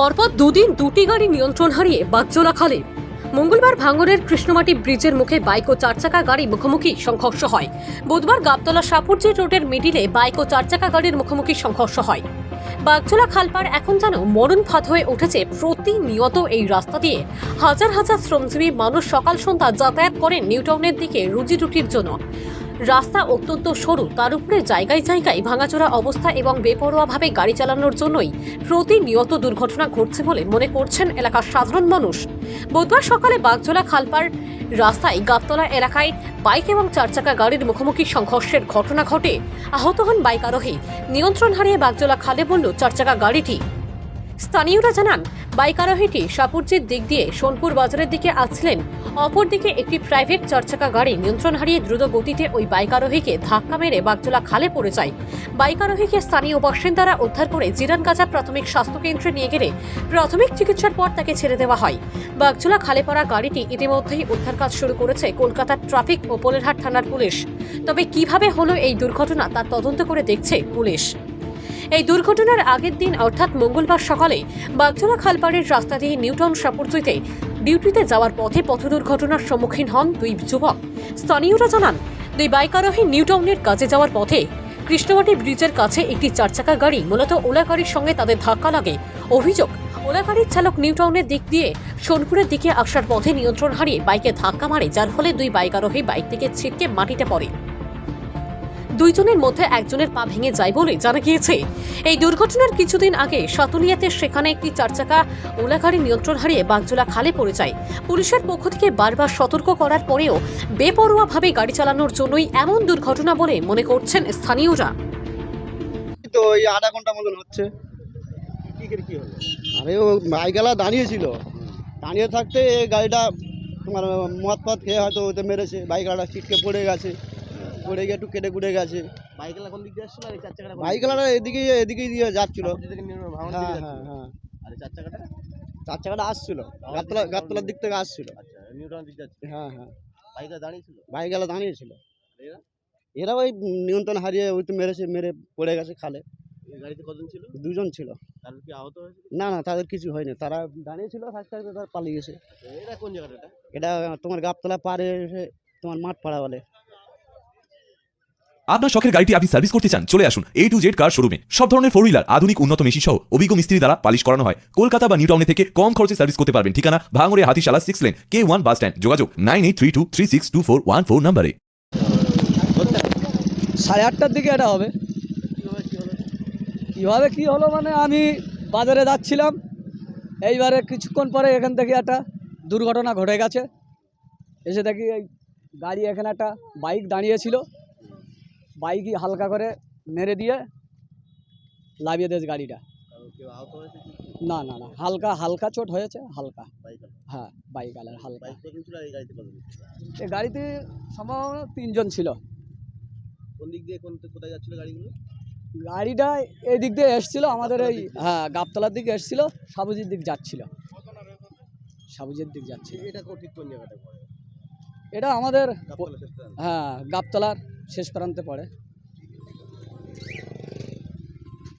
পরপর দুদিন দুটি গাড়ি নিয়ন্ত্রণ হারিয়ে বাগজোলা খালে। মঙ্গলবার ভাঙরের কৃষ্ণমাটি ব্রিজের মুখে বাইক ও চার চাকা গাড়ি মুখোমুখি সংঘর্ষ হয়। বুধবার গাবতলা সাপুরজি রোডের মিডিলে বাইক ও চার চাকা গাড়ির মুখোমুখি সংঘর্ষ হয়। বাগজোলা খালপাড় এখন যেন মরণ ফাঁদ হয়ে উঠেছে প্রতিনিয়ত এই রাস্তা দিয়ে। হাজার হাজার শ্রমজীবী মানুষ সকাল সন্ধ্যা যাতায়াত করেন নিউটাউনের দিকে রুজি রুটির জন্য। রাস্তা অত্যন্ত সরু, তার উপরে জায়গায় জায়গায় ভাঙাচোরা অবস্থা এবং বেপরোয়াভাবে গাড়ি চালানোর জন্যই প্রতিনিয়ত দুর্ঘটনা ঘটছে বলে মনে করছেন এলাকার সাধারণ মানুষ। বুধবার সকালে বাগজোলা খালপাড় রাস্তায় গাবতলা এলাকায় বাইক এবং চারচাকা গাড়ির মুখোমুখি সংঘর্ষের ঘটনা ঘটে। আহত হন বাইক আরোহী। নিয়ন্ত্রণ হারিয়ে বাগজোলা খালে বলল, চারচাকা গাড়িটি স্থানীয়রা জানান বাইক আরোহীটি সাপুরজির দিক দিয়ে সোনপুর বাজারের দিকে আসছিলেন অপরদিকে একটি প্রাইভেট চারচাকা গাড়ি নিয়ন্ত্রণ হারিয়ে দ্রুত গতিতে ওই বাইক আরোহীকে ধাক্কা মেরে বাগজোলা খালে পড়ে যায়। বাইক আরোহীকে স্থানীয় বাসিন্দারা উদ্ধার করে জিরানগাজা প্রাথমিক স্বাস্থ্যকেন্দ্রে নিয়ে গেলে প্রাথমিক চিকিৎসার পর তাকে ছেড়ে দেওয়া হয়। বাগজোলা খালে পড়া গাড়িটি ইতিমধ্যেই উদ্ধার কাজ শুরু করেছে কলকাতার ট্রাফিক ও পোলেরহাট থানার পুলিশ। তবে কীভাবে হলো এই দুর্ঘটনা তা তদন্ত করে দেখছে পুলিশ। এই দুর্ঘটনার আগের দিন, অর্থাৎ মঙ্গলবার সকালে বাগজোলা খালপাড়ের রাস্তা দিয়ে নিউটাউন সাপুরজুইতে ডিউটিতে যাওয়ার পথে পথ দুর্ঘটনার সম্মুখীন হন দুই যুবক। স্থানীয়রা জানান, দুই বাইক আরোহী নিউটাউনের কাজে যাওয়ার পথে কৃষ্ণমাটি ব্রিজের কাছে একটি চারচাকা গাড়ি, মূলত ওলা গাড়ির সঙ্গে তাদের ধাক্কা লাগে। অভিযোগ ওলা গাড়ির চালক নিউটাউনের দিক দিয়ে সোনপুরের দিকে আসার পথে নিয়ন্ত্রণ হারিয়ে বাইকে ধাক্কা মারে, যার ফলে দুই বাইক আরোহী বাইক থেকে ছিটকে মাটিতে পড়ে। দুইজনের মধ্যে একজনের পা ভেঙে যায় বলে জানা গিয়েছে। এই দুর্ঘটনার কিছুদিন আগে সাতুলিয়াতে সেখানে একটি চারচাকা ওলাগাড়ি নিয়ন্ত্রণ হারিয়ে বাগজোলা খালে পড়ে যায়। পুলিশের পক্ষ থেকে বারবার সতর্ক করার পরেও বেপরোয়াভাবে গাড়ি চালানোর জন্যই এমন দুর্ঘটনা বলে মনে করছেন স্থানীয়রা। তো ওই আধা ঘণ্টা মতন হচ্ছে। আরে ও বাইকওয়ালা দাঁড়িয়েছিল দাঁড়িয়ে থাকতে এই গাড়িটা তোমার মদ পথ খেয়ে হয়তো ওতে মেরেছে বাইকওয়ালাটা ছিটকে পড়ে গেছে। পড়ে গিয়ে একটু কেটে কুটে গেছে। বাইকেলা কোন দিক দিয়ে আসছিল? আর চার চাকাটা এদিকে এদিকে দিয়ে? যাচ্ছিল। সামনের দিকে নিয়ে হ্যাঁ হ্যাঁ হ্যাঁ। আর চার চাকাটা? চার চাকাটা আসছিল। গাতলা গাতলার দিক থেকে আসছিল। আচ্ছা নিউটন দিক যাচ্ছে হ্যাঁ হ্যাঁ। বাইকটা দাঁড়িয়েছিল? এরা? এরা ওই নিয়ন্ত্রণ হারিয়ে ওই তো মেরেছে মেরে পড়ে গেছে খালে। গাড়িতে কজন ছিল? দুজন ছিল। তার কি আহত হয়েছে না না তাদের কিছু হয়নি। তারা দাঁড়িয়েছিল থাকতে থাকতে তারা পালিয়ে গেছে। আচ্ছা, কোন জায়গাটা এটা? তোমার গাবতলা পারে এসে তোমার মাঠ পাড়া বলে। আপনার শখের গাড়িটি আপনি সার্ভিস করতে চান, চলে আসুন এ টু জেড কার শোরুমে সব ধরনের ফোর হুইলার আধুনিক, উন্নত মেশিন সহ অভিজ্ঞ মিস্ত্রি দ্বারা পালিশ করানো হয়। কলকাতা বা নিউ টাউনে থেকে কম খরচে সার্ভিস করতে পারবেন। ঠিকানা, ভাঙড়ে, Hatishala six lane K one bus stand যোগাযোগ nine eight three two three six two four one four নাম্বারে সাড়ে আটটার দিকে এটা হবে। কীভাবে কি হলো মানে আমি বাজারে যাচ্ছিলাম। এইবারে কিছুক্ষণ পরে এখান থেকে একটা দুর্ঘটনা ঘটে গেছে। এসে দেখি এই গাড়ি এখানে একটা বাইক দাঁড়িয়েছিল বাইকই হালকা করে মেরে দিয়ে লাভিয়ে দিয়েছে গাড়িটা। না না না হালকা হালকা চোট হয়েছে হালকা। হ্যাঁ বাইক আলার হালকা এই গাড়িতে সম্ভবত তিনজন ছিল। কোন দিক দিয়ে কোন কোথায় যাচ্ছিল গাড়িগুলো? গাড়িটা এই দিক দিয়ে এসছিল আমাদের এই হ্যাঁ গাবতলার দিকে এসছিল সাবুজির দিক যাচ্ছিল। সাবুজের দিক যাচ্ছিল। এটা এটা আমাদের। হ্যাঁ গাবতলার শেষ প্রান্তে পড়ে।